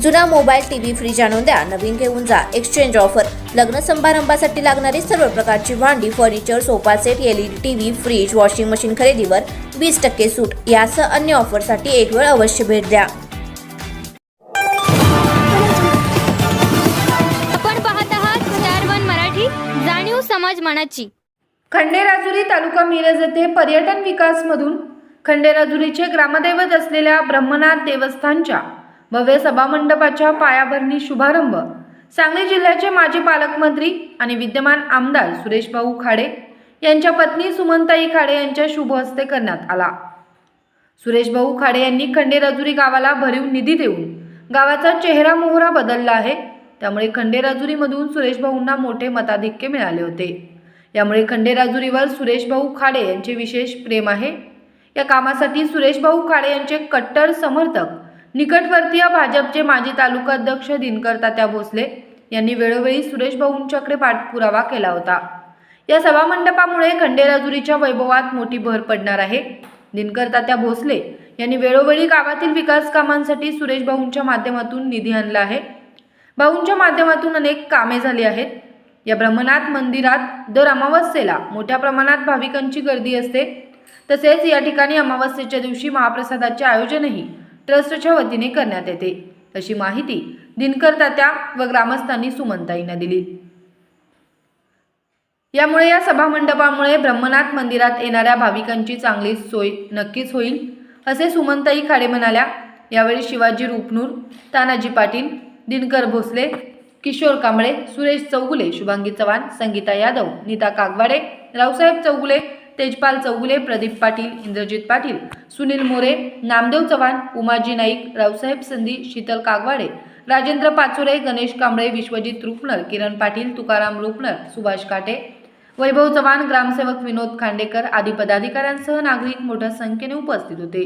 जुना mobile TV fridge आणून द्या. नवीन घेऊन जा. एक्सचेंज ऑफर लग्न समारंभासाठी लागणारी सर्व प्रकारची भांडी furniture sofa set LED TV fridge washing machine खरेदीवर वीस टक्के सूट. यासह अन्य ऑफरसाठी एक वेळ अवश्य भेट द्या. आपण पाहत आहात स्टार वन मराठी जाणीव समाज मनाची. खंडेराजुरी तालुका मिरज येथे पर्यटन विकासमधून खंडेराजुरीचे ग्रामदैवत असलेल्या ब्रह्मनाथ देवस्थानच्या भव्य सभामंडपाच्या पायाभरणी शुभारंभ. सांगली जिल्ह्याचे माजी पालकमंत्री आणि विद्यमान आमदार सुरेशभाऊ खाडे यांच्या पत्नी सुमनताई खाडे यांच्या शुभ हस्ते करण्यात आला. सुरेशभाऊ खाडे यांनी खंडेराजुरी गावाला भरीव निधी देऊन गावाचा चेहरा मोहरा बदलला आहे. त्यामुळे खंडेराजुरीमधून सुरेशभाऊंना मोठे मताधिक्य मिळाले होते. यामुळे खंडेराजुरीवर सुरेशभाऊ खाडे यांचे विशेष प्रेम आहे. या कामासाठी सुरेशभाऊ खाडे यांचे कट्टर समर्थक निकटवर्तीय भाजपचे माजी तालुका अध्यक्ष दिनकर तात्या भोसले यांनी वेळोवेळी सुरेश भाऊंच्याकडे पाठपुरावा केला होता. या सभामंडपामुळे खंडेराजुरीच्या वैभवात मोठी भर पडणार आहे. दिनकर तात्या भोसले यांनी वेळोवेळी गावातील विकास कामांसाठी सुरेश भाऊंच्या माध्यमातून निधी आणला आहे. भाऊंच्या माध्यमातून अनेक कामे झाली आहेत. या ब्रह्मनाथ मंदिरात दर अमावस्येला मोठ्या प्रमाणात भाविकांची गर्दी असते. तसेच या ठिकाणी अमावस्येच्या दिवशी महाप्रसादाचे आयोजनही ट्रस्टच्या वतीने करण्यात येते. अशी माहिती दिनकर तात्या व ग्रामस्थांनी सुमनताईंना दिली. यामुळे या सभामंडपामुळे ब्रह्मनाथ मंदिरात येणाऱ्या भाविकांची चांगली सोय नक्कीच होईल असे सुमनताई खाडे म्हणाल्या. यावेळी शिवाजी रुपनूर तानाजी पाटील दिनकर भोसले किशोर कांबळे सुरेश चौगुले शुभांगी चव्हाण संगीता यादव नीता कागवाडे रावसाहेब चौगुले तेजपाल चौगुले प्रदीप पाटील इंद्रजित पाटील सुनील मोरे नामदेव चव्हाण उमाजी नाईक रावसाहेब संधी शीतल कागवाडे राजेंद्र पाचोरे गणेश कांबळे विश्वजित रुपनर किरण पाटील तुकाराम रुपनर सुभाष काटे वैभव चव्हाण ग्रामसेवक विनोद खांडेकर आदी पदाधिकाऱ्यांसह नागरिक मोठ्या संख्येने उपस्थित होते.